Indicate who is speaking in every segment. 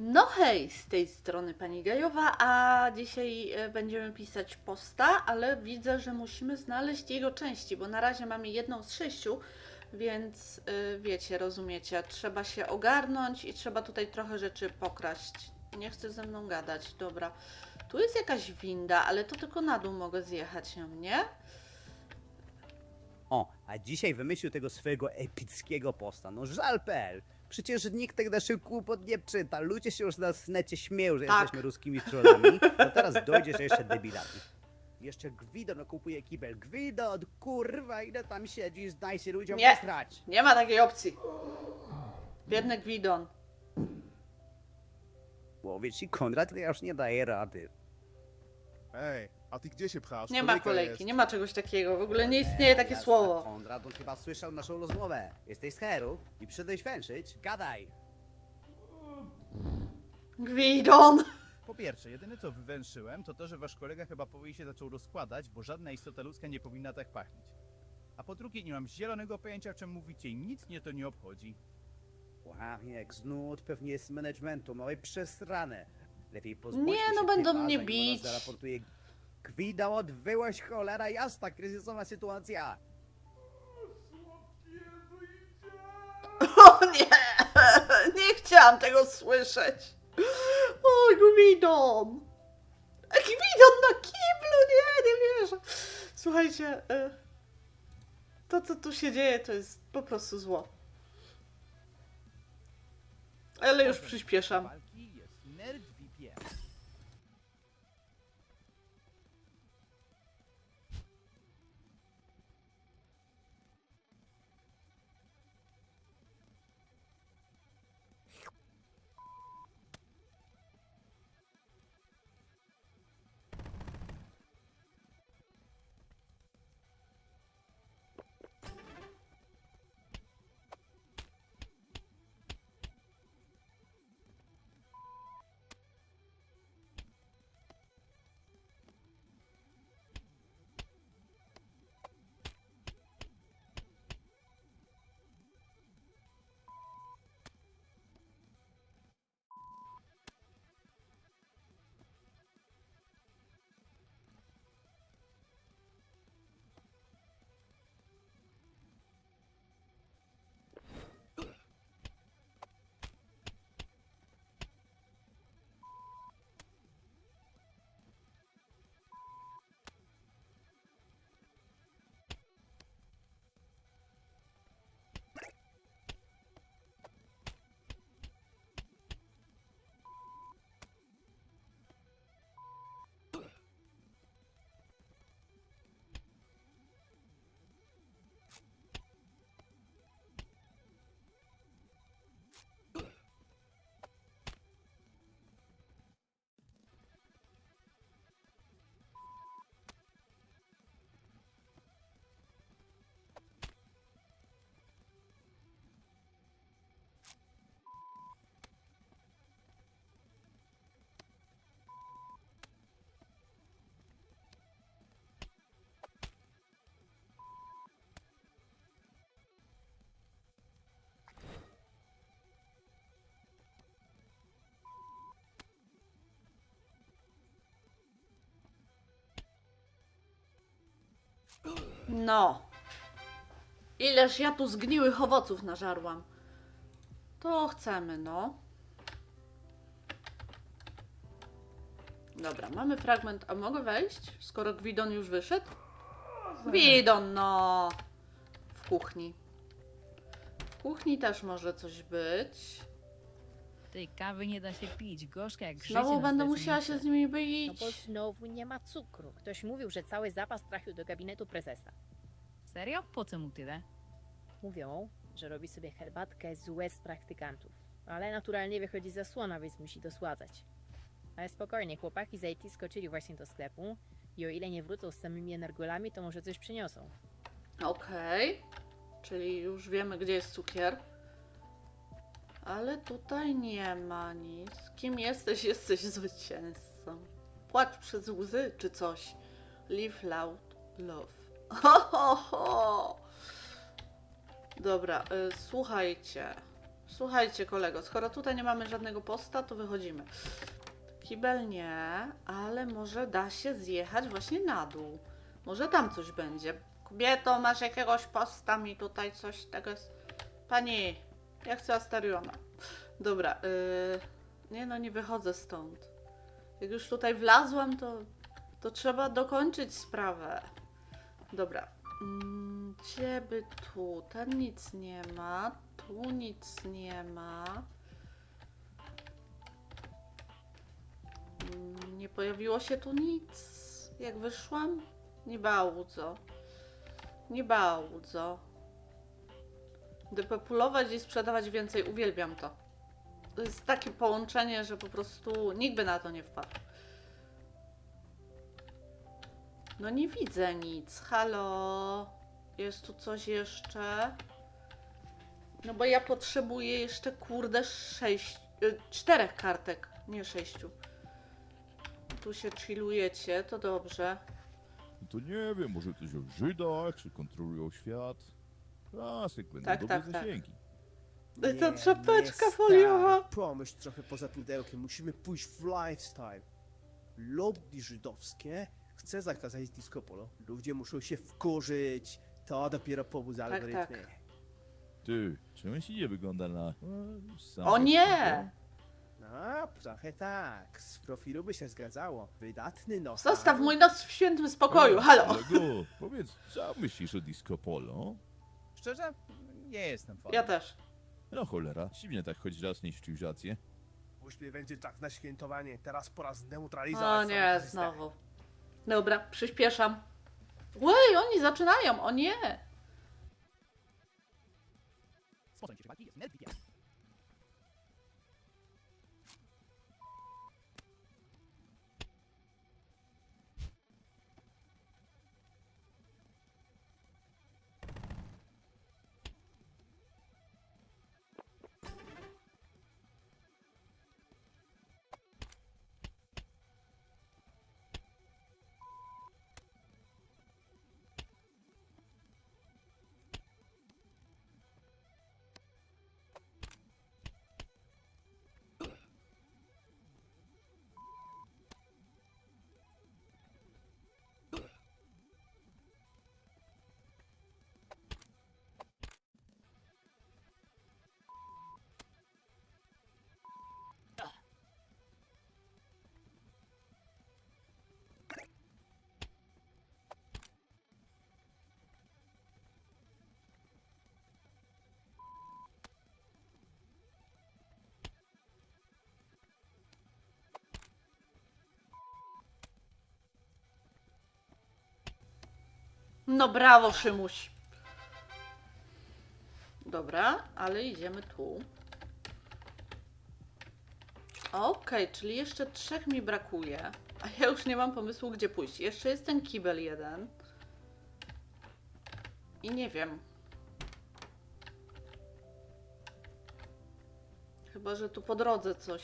Speaker 1: No hej, z tej strony pani Gajowa, a dzisiaj e, będziemy pisać posta, ale widzę, że musimy znaleźć jego części, bo na razie mamy jedną z sześciu, więc y, wiecie, rozumiecie, trzeba się ogarnąć i trzeba tutaj trochę rzeczy pokraść. Nie chce ze mną gadać, dobra. Tu jest jakaś winda, ale to tylko na dół mogę zjechać nie?
Speaker 2: O, a dzisiaj wymyślił tego swojego epickiego posta. No żal.pl. Przecież nikt tych naszych kłopot nie czyta. Ludzie się już na necie śmieją, że
Speaker 1: Tak.
Speaker 2: jesteśmy ruskimi trollami. To teraz dojdziesz jeszcze debilami. Jeszcze Gwidon okupuje kibel. Gwidon, kurwa, ile tam siedzisz, daj się ludziom
Speaker 1: Nie.
Speaker 2: posrać.
Speaker 1: Nie ma takiej opcji. Biedny Gwidon.
Speaker 2: Mówię ci, Konrad, to ja już nie daje rady.
Speaker 3: Ej, a ty gdzie się pchasz?
Speaker 1: Nie ma
Speaker 3: Kolejka
Speaker 1: kolejki,
Speaker 3: jest.
Speaker 1: nie ma czegoś takiego, w ogóle nie istnieje takie
Speaker 2: Jasne,
Speaker 1: słowo.
Speaker 2: Konrad, on chyba słyszał naszą rozmowę. Jesteś z Heru i przyszedłeś węszyć? Gadaj.
Speaker 1: Gwidon!
Speaker 4: Po pierwsze, jedyne co wywęszyłem, to to, że wasz kolega chyba powoli się zaczął rozkładać, bo żadna istota ludzka nie powinna tak pachnieć. A po drugie, nie mam zielonego pojęcia, o czym mówicie i nic mnie to nie obchodzi.
Speaker 2: Łamiek, znud pewnie jest z managementu, małe przesrane. Lepiej pozbądźmy
Speaker 1: Nie, no będą mnie bić.
Speaker 2: Zaraportuje Gwida odwyłaś cholera jasna, kryzysowa sytuacja.
Speaker 1: O nie! Nie chciałam tego słyszeć. O, Gwidon! Gwidon na kiblu, nie, nie wierzę. Słuchajcie, e, to co tu się dzieje to jest po prostu zło. Ale już przyspieszam. No. Ileż ja tu zgniłych owoców nażarłam. To chcemy, no. Dobra, mamy fragment. A mogę wejść, skoro Gwidon już wyszedł? Gwidon, no. W kuchni. W kuchni też może coś być.
Speaker 5: Tej kawy nie da się pić, gorzka jak życie
Speaker 1: Znowu
Speaker 5: na
Speaker 1: będę musiała się z nimi
Speaker 6: No
Speaker 1: bić.
Speaker 6: bo znowu nie ma cukru. Ktoś mówił, że cały zapas trafił do gabinetu prezesa.
Speaker 5: Serio? Po co mu tyle?
Speaker 6: Mówią, że robi sobie herbatkę z łez praktykantów. Ale naturalnie wychodzi zasłona, więc musi dosładzać. Ale spokojnie, chłopaki z IT skoczyli właśnie do sklepu i o ile nie wrócą z samymi energolami, to może coś przyniosą.
Speaker 1: Okej. Czyli już wiemy, gdzie jest cukier. Ale tutaj nie ma nic. Kim jesteś? Jesteś zwycięzcą. Płacz przez łzy czy coś. Live loud love. Ho, ho, ho. Dobra, y, słuchajcie. Słuchajcie, kolego, skoro tutaj nie mamy żadnego posta, to wychodzimy. Kibel nie, ale może da się zjechać właśnie na dół. Może tam coś będzie. Kobieto, masz jakiegoś posta mi tutaj coś tego jest. Pani, ja chcę Astariona. Dobra, yy... nie no, nie wychodzę stąd. Jak już tutaj wlazłam, to, to trzeba dokończyć sprawę. Dobra. Mm, Gdzie by tu? Ten nic nie ma. Tu nic nie ma. Mm, Nie pojawiło się tu nic. Jak wyszłam? Nie bałudzo. Nie bałudzo. Depopulować i sprzedawać więcej. Uwielbiam to. To jest takie połączenie, że po prostu nikt by na to nie wpadł. No nie widzę nic. Halo? Jest tu coś jeszcze? No bo ja potrzebuję jeszcze kurde sześć, y, czterech kartek, nie sześciu. Tu się chillujecie, to dobrze.
Speaker 7: No to nie wiem, może coś o Żydach, czy kontrolują świat. Klasyk, będą
Speaker 1: Tak,
Speaker 7: dobre
Speaker 1: tak, tak.
Speaker 7: zasięgi.
Speaker 1: No i ta czapeczka
Speaker 2: nie,
Speaker 1: foliowa.
Speaker 2: Pomyśl trochę poza pudełkiem, musimy pójść w lifestyle. Lobby żydowskie chce zakazać disco polo. Ludzie muszą się wkurzyć, to dopiero powód
Speaker 1: tak.
Speaker 2: algorytmy.
Speaker 7: Ty, czy on nie wygląda na... e, sam
Speaker 1: O nie!
Speaker 2: No, trochę tak. Z profilu by się zgadzało. Wydatny nos.
Speaker 1: Zostaw mój nos w świętym spokoju, halo!
Speaker 7: Kolego, powiedz, co myślisz o disco polo?
Speaker 4: Szczerze, nie jestem fanem.
Speaker 1: Ja też.
Speaker 7: No cholera, dziwnie tak choć raz nie cywilizację.
Speaker 3: Uśmiech będzie tak na świętowanie. Teraz pora
Speaker 1: O
Speaker 3: zneutralizować
Speaker 1: nie,
Speaker 3: same systemy.
Speaker 1: znowu. Dobra, przyspieszam. Łej, oni zaczynają, o nie!
Speaker 4: Sposób się walki jest
Speaker 1: No brawo, Szymuś. Dobra, ale idziemy tu. Okej, czyli jeszcze trzech mi brakuje. A ja już nie mam pomysłu, gdzie pójść. Jeszcze jest ten kibel jeden. I nie wiem. Chyba, że tu po drodze coś.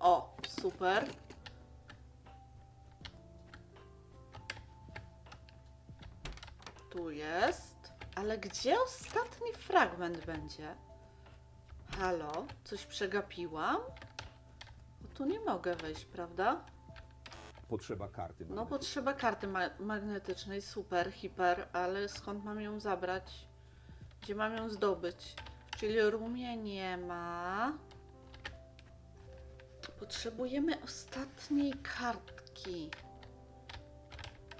Speaker 1: O, super. Tu jest. Ale gdzie ostatni fragment będzie? Halo? Coś przegapiłam? Bo tu nie mogę wejść, prawda?
Speaker 8: Potrzeba karty.
Speaker 1: No potrzeba karty ma magnetycznej, super, hiper, ale skąd mam ją zabrać? Gdzie mam ją zdobyć? Czyli rumie nie ma. Potrzebujemy ostatniej kartki.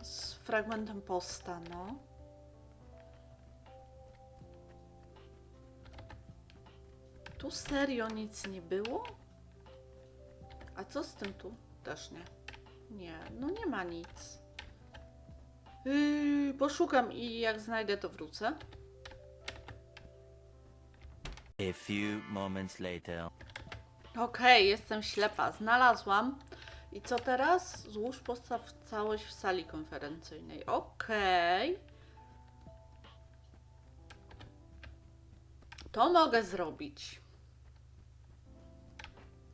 Speaker 1: Z fragmentem posta, no. Tu serio nic nie było? A co z tym tu? Też nie. Nie, no nie ma nic. Yy, poszukam i jak znajdę, to wrócę.
Speaker 9: A few moments later.
Speaker 1: Okej, jestem ślepa. Znalazłam. I co teraz? Złóż postaw całość w sali konferencyjnej. Okej. To mogę zrobić.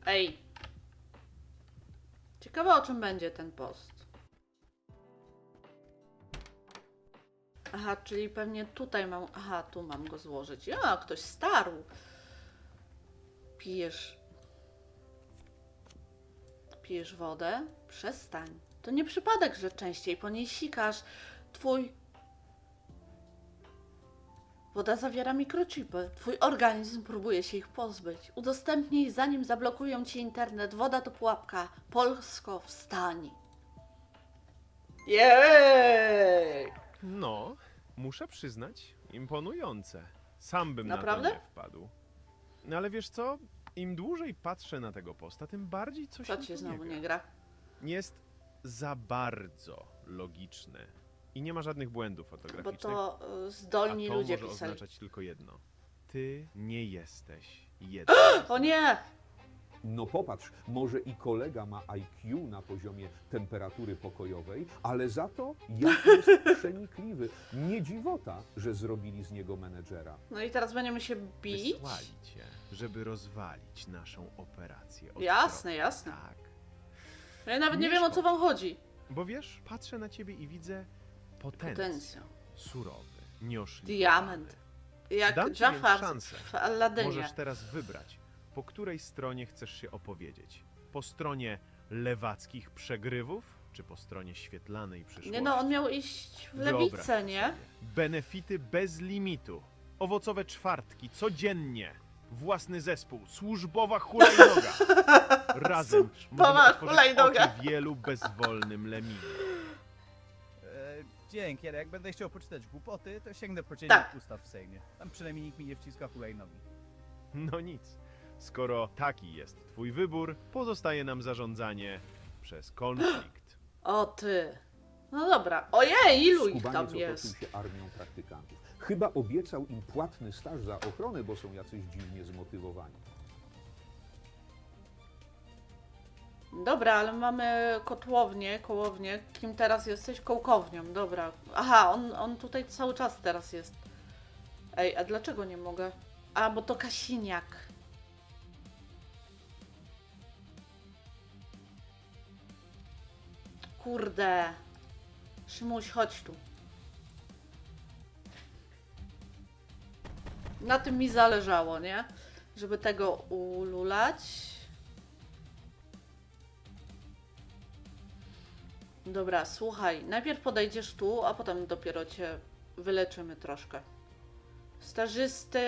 Speaker 1: Ej. Ciekawe o czym będzie ten post. Aha, czyli pewnie tutaj mam. Aha, tu mam go złożyć. Ja, ktoś starł. Pijesz. Pijesz wodę? Przestań. To nie przypadek, że częściej po niej sikasz. Twój. Woda zawiera mikrochipy. Twój organizm próbuje się ich pozbyć. Udostępnij, zanim zablokują ci internet. Woda to pułapka. Polsko, wstań. Jej!
Speaker 10: No, muszę przyznać, imponujące. Sam bym
Speaker 1: Naprawdę?
Speaker 10: na to nie wpadł. No ale wiesz co? Im dłużej patrzę na tego posta, tym bardziej coś
Speaker 1: Co
Speaker 10: mi
Speaker 1: ci
Speaker 10: tu
Speaker 1: znowu
Speaker 10: nie gra? Jest za bardzo logiczne i nie ma żadnych błędów
Speaker 1: Bo to y,
Speaker 10: a
Speaker 1: zdolni
Speaker 10: to
Speaker 1: ludzie
Speaker 10: może
Speaker 1: pisali.
Speaker 10: oznaczać tylko jedno. Ty nie jesteś jeden.
Speaker 1: O nie!
Speaker 8: No popatrz, może i kolega ma IQ na poziomie temperatury pokojowej, ale za to jak jest przenikliwy. Nie dziwota, że zrobili z niego menedżera.
Speaker 1: No i teraz będziemy się bić?
Speaker 10: Wysłali cię, żeby rozwalić naszą operację. od
Speaker 1: Jasne,
Speaker 10: środka.
Speaker 1: jasne.
Speaker 10: Tak.
Speaker 1: Ja nawet nie
Speaker 10: Nie
Speaker 1: wiem o co
Speaker 10: szkodzi.
Speaker 1: wam chodzi.
Speaker 10: Bo wiesz, patrzę na ciebie i widzę potencjał.
Speaker 1: Potencjał.
Speaker 10: Surowy, nieoszlifowany.
Speaker 1: Diament. Jak
Speaker 10: Dam ci
Speaker 1: Jafar
Speaker 10: więc szansę.
Speaker 1: w Aladynie.
Speaker 10: Możesz teraz wybrać, po której stronie chcesz się opowiedzieć. Po stronie lewackich przegrywów, czy po stronie świetlanej przyszłości?
Speaker 1: Nie no, on miał iść w
Speaker 10: Wyobraź
Speaker 1: lewicę, nie?
Speaker 10: Benefity bez limitu. Owocowe czwartki, codziennie. Własny zespół, służbowa hulajnoga. Razem
Speaker 1: Służbowa
Speaker 10: możemy otworzyć
Speaker 1: hulajnoga.
Speaker 10: oczy wielu bezwolnym leminom.
Speaker 4: Dzięki, ale jak będę chciał poczytać głupoty, to sięgnę po dziennik
Speaker 1: Tak.
Speaker 4: ustaw w Sejmie. Tam przynajmniej nikt mi nie wciska hulajnogi.
Speaker 10: No nic. Skoro taki jest twój wybór, pozostaje nam zarządzanie przez konflikt.
Speaker 1: O ty. No dobra. Ojej, ilu ich
Speaker 8: Skubaniec
Speaker 1: tam
Speaker 8: otoczył
Speaker 1: jest?
Speaker 8: się armią praktykantów. Chyba obiecał im płatny staż za ochronę, bo są jacyś dziwnie zmotywowani.
Speaker 1: Dobra, ale mamy kotłownię, kołownię. Kim teraz jesteś? Kołkownią, dobra. Aha, on, on tutaj cały czas teraz jest. Ej, a dlaczego nie mogę? A, bo to Kasiniak. Kurde. Szymuś, chodź tu. Na tym mi zależało, nie? Żeby tego ululać. Dobra, słuchaj, najpierw podejdziesz tu, a potem dopiero cię wyleczymy troszkę. Stażysty!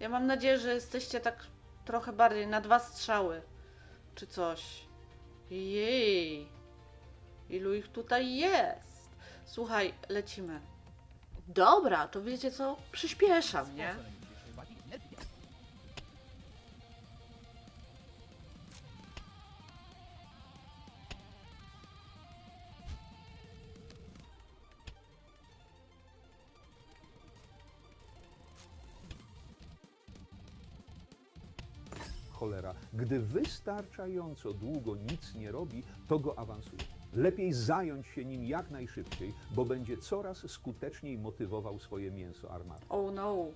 Speaker 1: Ja mam nadzieję, że jesteście tak trochę bardziej na dwa strzały. Czy coś. Jej! Ilu ich tutaj jest? Słuchaj, lecimy. Dobra, to wiecie co? Przyspieszam, nie?
Speaker 8: Gdy wystarczająco długo nic nie robi, to go awansuje. Lepiej zająć się nim jak najszybciej, bo będzie coraz skuteczniej motywował swoje mięso armatne.
Speaker 1: Oh no.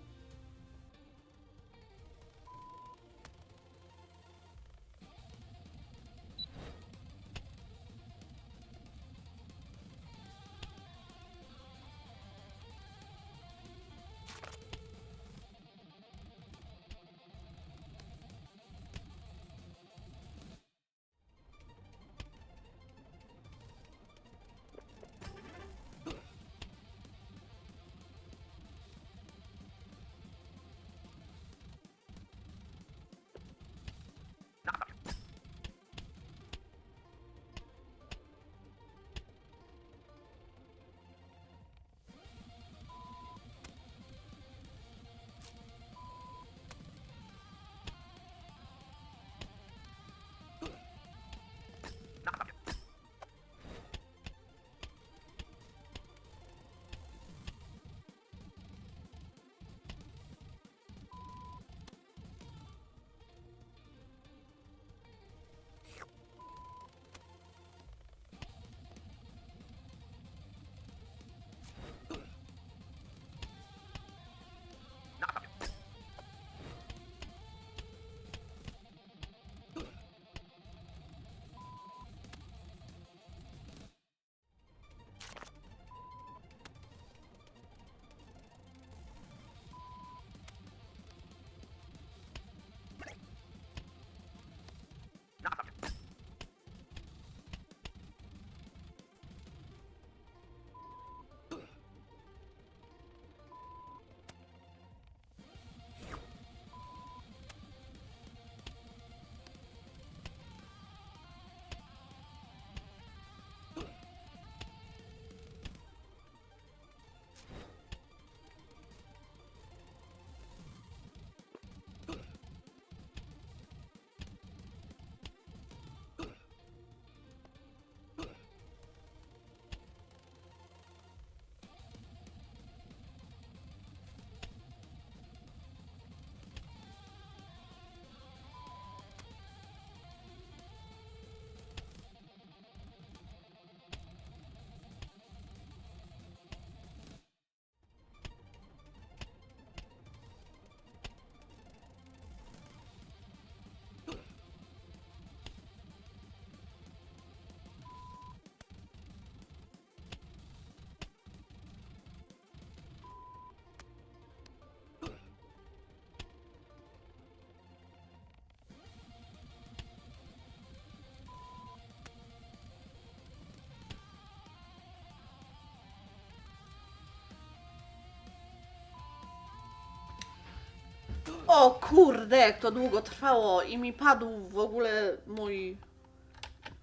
Speaker 1: O kurde, jak to długo trwało i mi padł w ogóle mój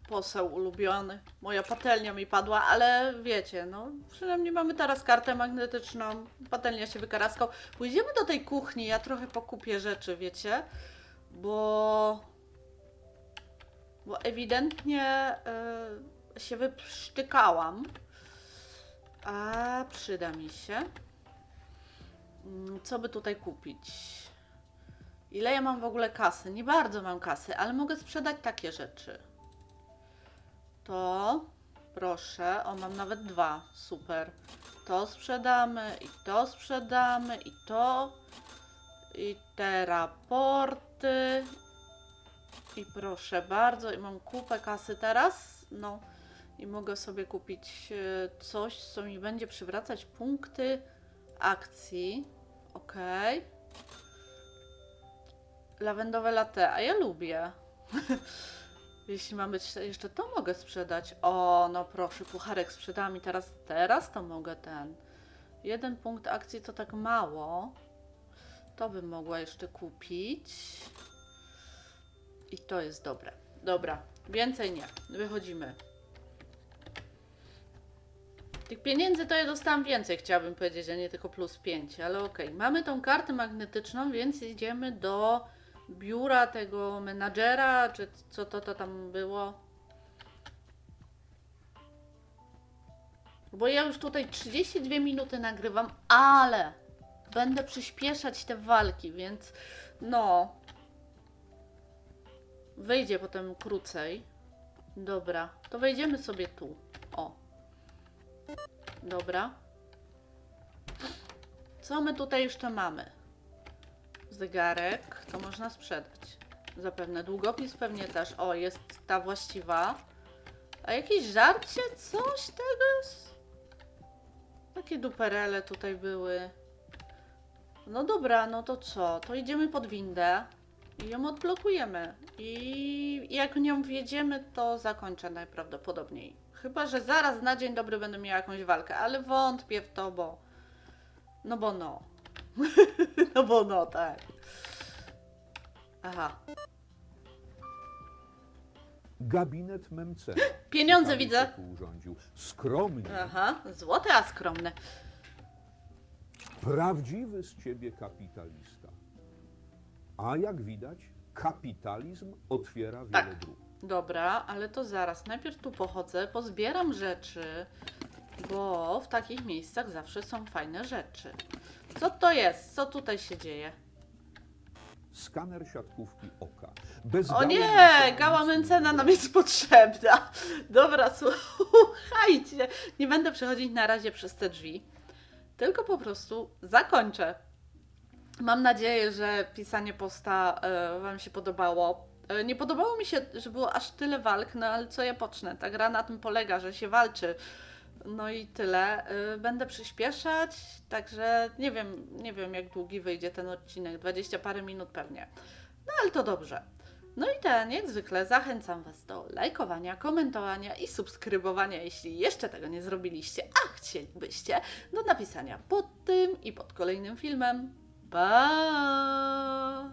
Speaker 1: poseł ulubiony. Moja patelnia mi padła, ale wiecie, no przynajmniej mamy teraz kartę magnetyczną. Patelnia się wykaraskał. Pójdziemy do tej kuchni, ja trochę pokupię rzeczy, wiecie, bo bo ewidentnie y, się wyprztykałam. A przyda mi się. Mm, Co by tutaj kupić? Ile ja mam w ogóle kasy? Nie bardzo mam kasy, ale mogę sprzedać takie rzeczy. To proszę, o mam nawet dwa, super. To sprzedamy i to sprzedamy i to i te raporty i proszę bardzo, i mam kupę kasy teraz, no i mogę sobie kupić e, coś, co mi będzie przywracać punkty akcji. Okej. Lawendowe latte, a ja lubię. Jeśli ma być jeszcze to mogę sprzedać. O, no proszę, pucharek sprzedałam i teraz, teraz to mogę ten. Jeden punkt akcji to tak mało. To bym mogła jeszcze kupić. I to jest dobre. Dobra, więcej nie. Wychodzimy. Tych pieniędzy to ja dostałam więcej, chciałabym powiedzieć, a nie tylko plus 5, ale okej. Mamy tą kartę magnetyczną, więc idziemy do biura tego menadżera, czy co to, to tam było. Bo ja już tutaj 32 minuty nagrywam, ale będę przyspieszać te walki, więc no, Wyjdzie potem krócej. Dobra, to wejdziemy sobie tu. O. Dobra. Co my tutaj jeszcze mamy? Zegarek, to można sprzedać. Zapewne długopis pewnie też. O, jest ta właściwa. A jakieś żarcie? Coś tego jest? Takie duperele tutaj były. No dobra, no to co? To idziemy pod windę i ją odblokujemy. I jak nią wjedziemy, to zakończę najprawdopodobniej. Chyba, że zaraz na dzień dobry będę miała jakąś walkę, ale wątpię w to, bo. No bo no. no bo no, tak. Aha.
Speaker 8: Gabinet Memcena.
Speaker 1: Pieniądze widzę.
Speaker 8: się urządził. Skromnie.
Speaker 1: Aha, złote, a skromne.
Speaker 8: Prawdziwy z ciebie kapitalista. A jak widać, kapitalizm otwiera wiele
Speaker 1: Tak.
Speaker 8: dróg.
Speaker 1: Dobra, ale to zaraz. Najpierw tu pochodzę, pozbieram rzeczy, bo w takich miejscach zawsze są fajne rzeczy. Co to jest? Co tutaj się dzieje?
Speaker 8: Skaner siatkówki oka. Bez
Speaker 1: O nie, gała Mencena nam jest potrzebna. Dobra, słuchajcie. Nie będę przechodzić na razie przez te drzwi, tylko po prostu zakończę. Mam nadzieję, że pisanie posta e, Wam się podobało. E, nie podobało mi się, że było aż tyle walk, no ale co ja pocznę? Ta gra na tym polega, że się walczy. No i tyle. E, będę przyspieszać, także nie wiem, nie wiem jak długi wyjdzie ten odcinek. 20 parę minut pewnie. No ale to dobrze. No i ten, jak zwykle, zachęcam Was do lajkowania, komentowania i subskrybowania, jeśli jeszcze tego nie zrobiliście, a chcielibyście, do napisania pod tym i pod kolejnym filmem. Pa!